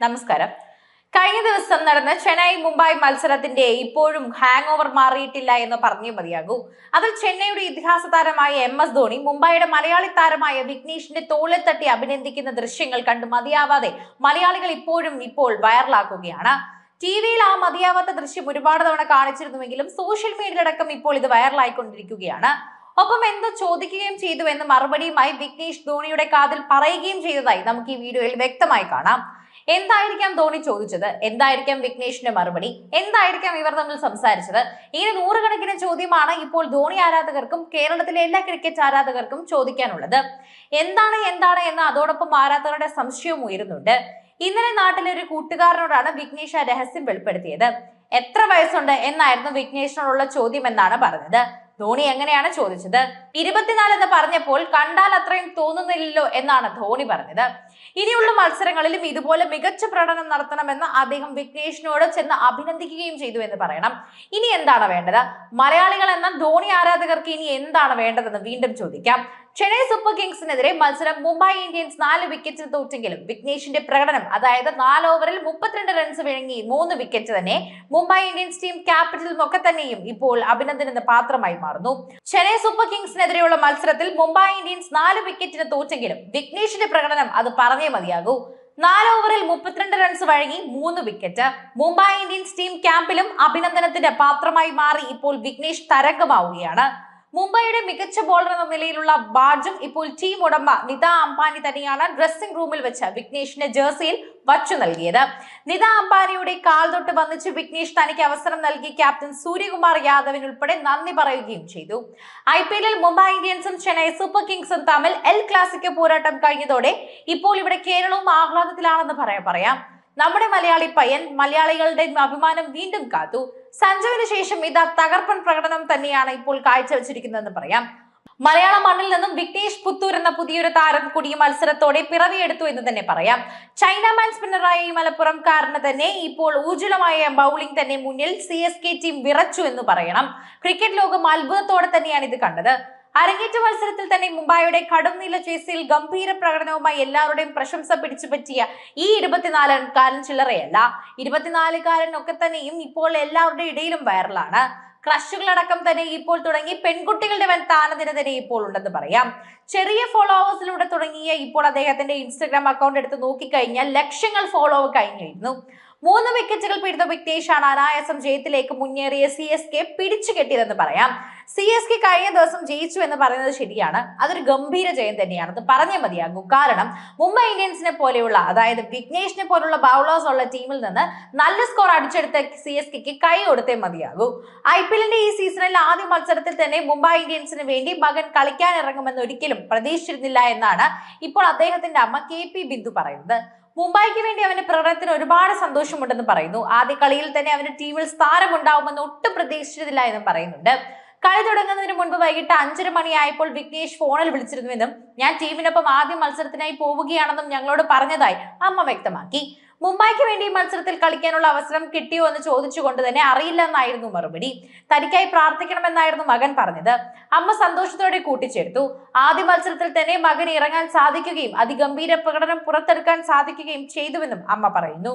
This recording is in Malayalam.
നമസ്കാരം. കഴിഞ്ഞ ദിവസം നടന്ന ചെന്നൈ മുംബൈ മത്സരത്തിന്റെ ഇപ്പോഴും ഹാങ് ഓവർ മാറിയിട്ടില്ല എന്ന് പറഞ്ഞേ മതിയാകൂ. അതിൽ ചെന്നൈയുടെ ഇതിഹാസ താരമായ എം എസ് ധോണി മുംബൈയുടെ മലയാളി താരമായ വിഘ്നേഷിന്റെ തോളിൽ തട്ടി അഭിനന്ദിക്കുന്ന ദൃശ്യങ്ങൾ കണ്ട് മതിയാവാതെ മലയാളികൾ ഇപ്പോഴും ഇപ്പോൾ വൈറലാക്കുകയാണ്. ടി വിയിൽ ആ മതിയാവാത്ത ദൃശ്യം ഒരുപാട് തവണ കാണിച്ചിരുന്നുവെങ്കിലും സോഷ്യൽ മീഡിയയിലടക്കം ഇപ്പോൾ ഇത് വൈറലായിക്കൊണ്ടിരിക്കുകയാണ്. ഒപ്പം എന്തോ ചോദിക്കുകയും ചെയ്തു എന്ന് മറുപടിയുമായി വിഘ്നേഷ് ധോണിയുടെ കാതിൽ പറയുകയും ചെയ്തതായി നമുക്ക് ഈ വീഡിയോയിൽ വ്യക്തമായി കാണാം. എന്തായിരിക്കാം ധോണി ചോദിച്ചത്? എന്തായിരിക്കാം വിഘ്നേഷിന്റെ മറുപടി? എന്തായിരിക്കാം ഇവർ തമ്മിൽ സംസാരിച്ചത്? ഇങ്ങനെ നൂറുകണക്കിന് ചോദ്യമാണ് ഇപ്പോൾ ധോണി ആരാധകർക്കും കേരളത്തിലെ എല്ലാ ക്രിക്കറ്റ് ആരാധകർക്കും ചോദിക്കാനുള്ളത്. എന്താണ് എന്താണ് എന്ന് അതോടൊപ്പം ആരാധകരുടെ സംശയവും ഉയരുന്നുണ്ട്. ഇന്നലെ നാട്ടിലെ ഒരു കൂട്ടുകാരനോടാണ് വിഘ്നേഷ് ആ രഹസ്യം വെളിപ്പെടുത്തിയത്. എത്ര വയസ്സുണ്ട് എന്നായിരുന്നു വിഘ്നേഷിനോടുള്ള ചോദ്യം എന്നാണ് പറഞ്ഞത്. ധോണി എങ്ങനെയാണ് ചോദിച്ചത്? ഇരുപത്തിനാല് എന്ന് പറഞ്ഞപ്പോൾ കണ്ടാൽ അത്രയും തോന്നുന്നില്ലല്ലോ എന്നാണ് ധോണി പറഞ്ഞത്. ഇനിയുള്ള മത്സരങ്ങളിലും ഇതുപോലെ മികച്ച പ്രകടനം നടത്തണമെന്ന് അദ്ദേഹം വിഘ്നേഷിനോട് ചെന്ന് അഭിനന്ദിക്കുകയും ചെയ്തു എന്ന് പറയണം. ഇനി എന്താണ് വേണ്ടത്? മലയാളികൾ എന്ന ധോണി ആരാധകർക്ക് ഇനി എന്താണ് വേണ്ടതെന്ന് വീണ്ടും ചോദിക്കാം. ചെന്നൈ സൂപ്പർ കിങ്സിനെതിരെ മത്സരം മുംബൈ ഇന്ത്യൻസ് നാല് വിക്കറ്റിന് തോറ്റെങ്കിലും വിഘ്നേഷിന്റെ പ്രകടനം അതായത് നാല് ഓവറിൽ മുപ്പത്തിരണ്ട് റൺസ് വിഴുങ്ങി മൂന്ന് വിക്കറ്റ് തന്നെ മുംബൈ ഇന്ത്യൻസ് ടീം ക്യാപിറ്റലും ഒക്കെ തന്നെയും ഇപ്പോൾ അഭിനന്ദനത്തിന് പാത്രമായി മാറുന്നു. ചെന്നൈ സൂപ്പർ കിങ്സിനെതിരെയുള്ള മത്സരത്തിൽ മുംബൈ ഇന്ത്യൻസ് നാല് വിക്കറ്റിന് തോറ്റെങ്കിലും വിഘ്നേഷിന്റെ പ്രകടനം അത് പറഞ്ഞേ മതിയാകൂ. നാല് ഓവറിൽ മുപ്പത്തിരണ്ട് റൺസ് വഴങ്ങി മൂന്ന് വിക്കറ്റ് മുംബൈ ഇന്ത്യൻസ് ടീം ക്യാമ്പിലും അഭിനന്ദനത്തിന്റെ പാത്രമായി മാറി ഇപ്പോൾ വിഘ്നേഷ് തരംഗമാവുകയാണ്. മുംബൈയുടെ മികച്ച ബോളർ എന്ന നിലയിലുള്ള ബാജും ഇപ്പോൾ ടീം ഉടമ നിത അംബാനി തന്നെയാണ് ഡ്രസ്സിംഗ് റൂമിൽ വെച്ച് വിഘ്നേഷിന്റെ ജേഴ്സിയിൽ വച്ചു നൽകിയത്. നിത അംബാനിയുടെ കാൽ തൊട്ട് വന്നിച്ച് വിഘ്നേഷ് തനിക്ക് അവസരം നൽകി ക്യാപ്റ്റൻ സൂര്യകുമാർ യാദവിന് ഉൾപ്പെടെ നന്ദി പറയുകയും ചെയ്തു. ഐ പി എല്ലിൽ മുംബൈ ഇന്ത്യൻസും ചെന്നൈ സൂപ്പർ കിങ്സും തമ്മിൽ എൽ ക്ലാസിക്കോ പോരാട്ടം കഴിഞ്ഞതോടെ ഇപ്പോൾ ഇവിടെ കേരളവും ആഹ്ലാദത്തിലാണെന്ന് പറയാം പറയാം. നമ്മുടെ മലയാളി പയ്യൻ മലയാളികളുടെ അഭിമാനം വീണ്ടും കാത്തു. സഞ്ജുവിന് ശേഷം ഇത് തകർപ്പൻ പ്രകടനം തന്നെയാണ് ഇപ്പോൾ കാഴ്ചവെച്ചിരിക്കുന്നതെന്ന് പറയാം. മലയാള മണ്ണിൽ നിന്നും വിഘ്നേഷ് പുത്തൂർ എന്ന പുതിയൊരു താരം കൂടി മത്സരത്തോടെ പിറവിയെടുത്തു എന്ന് തന്നെ പറയാം. ചൈനാമാൻ സ്പിന്നറായ ഈ മലപ്പുറം മലപ്പുറംകാരന് തന്നെ ഇപ്പോൾ ഊജ്വലമായ ബൗളിംഗ് തന്നെ മുന്നിൽ സി ടീം വിറച്ചു എന്ന് പറയണം. ക്രിക്കറ്റ് ലോകം അത്ഭുതത്തോടെ തന്നെയാണ് ഇത് കണ്ടത്. അരങ്ങേറ്റ മത്സരത്തിൽ തന്നെ മുംബൈയുടെ കടും നീല ചേസിൽ ഗംഭീര പ്രകടനവുമായി എല്ലാവരുടെയും പ്രശംസ പിടിച്ചു പറ്റിയ ഈ ഇരുപത്തിനാലുകാരൻ ചില്ലറയല്ല. ഇരുപത്തിനാലുകാരൻ ഒക്കെ തന്നെയും ഇപ്പോൾ എല്ലാവരുടെ ഇടയിലും വൈറലാണ്. ക്രഷുകളടക്കം തന്നെ ഇപ്പോൾ തുടങ്ങി പെൺകുട്ടികളുടെ വൻ താനതിന് തന്നെ ഇപ്പോൾ ഉണ്ടെന്ന് പറയാം. ചെറിയ ഫോളോവേഴ്സിലൂടെ തുടങ്ങിയ ഇപ്പോൾ അദ്ദേഹത്തിന്റെ ഇൻസ്റ്റഗ്രാം അക്കൗണ്ട് എടുത്ത് നോക്കിക്കഴിഞ്ഞാൽ ലക്ഷങ്ങൾ ഫോളോ കഴിഞ്ഞിരുന്നു. മൂന്ന് വിക്കറ്റുകൾ പിടിച്ച ആണ് അനായാസം ജയത്തിലേക്ക് മുന്നേറിയ സി എസ് കെ പിടിച്ചു കെട്ടിയതെന്ന് പറയാം. സി എസ് കെ കഴിഞ്ഞ ദിവസം ജയിച്ചു എന്ന് പറയുന്നത് ശരിയാണ്. അതൊരു ഗംഭീര ജയം തന്നെയാണ്. അത് പറഞ്ഞേ മതിയാകും. കാരണം മുംബൈ ഇന്ത്യൻസിനെ പോലെയുള്ള അതായത് വിഘ്നേഷിനെ പോലുള്ള ബൗളേഴ്സ് ഉള്ള ടീമിൽ നിന്ന് നല്ല സ്കോർ അടിച്ചെടുത്ത സി എസ് കെക്ക് കൈ കൊടുത്തേ മതിയാകൂ. ഐ പി എല്ലിന്റെ ഈ സീസണിൽ ആദ്യ മത്സരത്തിൽ തന്നെ മുംബൈ ഇന്ത്യൻസിന് വേണ്ടി മകൻ കളിക്കാൻ ഇറങ്ങുമെന്ന് ഒരിക്കലും പ്രതീക്ഷിച്ചിരുന്നില്ല എന്നാണ് ഇപ്പോൾ അദ്ദേഹത്തിന്റെ അമ്മ കെ പി ബിന്ദു പറയുന്നത്. മുംബൈക്ക് വേണ്ടി അവന്റെ പ്രകടനത്തിന് ഒരുപാട് സന്തോഷമുണ്ടെന്ന് പറയുന്നു. ആദ്യ കളിയിൽ തന്നെ അവന്റെ ടീമിൽ സ്ഥാനമുണ്ടാവുമെന്ന് ഒട്ടും പ്രതീക്ഷിച്ചിരുന്നില്ല എന്നും പറയുന്നുണ്ട്. കളി തുടങ്ങുന്നതിന് മുൻപ് വൈകിട്ട് അഞ്ചര മണിയായപ്പോൾ വിഘ്നേഷ് ഫോണിൽ വിളിച്ചിരുന്നുവെന്നും ഞാൻ ടീമിനൊപ്പം ആദ്യ മത്സരത്തിനായി പോവുകയാണെന്നും ഞങ്ങളോട് പറഞ്ഞതായി അമ്മ വ്യക്തമാക്കി. മുംബൈക്ക് വേണ്ടി മത്സരത്തിൽ കളിക്കാനുള്ള അവസരം കിട്ടിയോ എന്ന് ചോദിച്ചുകൊണ്ട് തന്നെ അറിയില്ലെന്നായിരുന്നു മറുപടി. തനിക്കായി പ്രാർത്ഥിക്കണമെന്നായിരുന്നു മകൻ പറഞ്ഞത്. അമ്മ സന്തോഷത്തോടെ കൂട്ടിച്ചേർത്തു. ആദ്യ മത്സരത്തിൽ തന്നെ മകൻ ഇറങ്ങാൻ സാധിക്കുകയും അതിഗംഭീര പ്രകടനം പുറത്തെടുക്കാൻ സാധിക്കുകയും ചെയ്തുവെന്നും അമ്മ പറയുന്നു.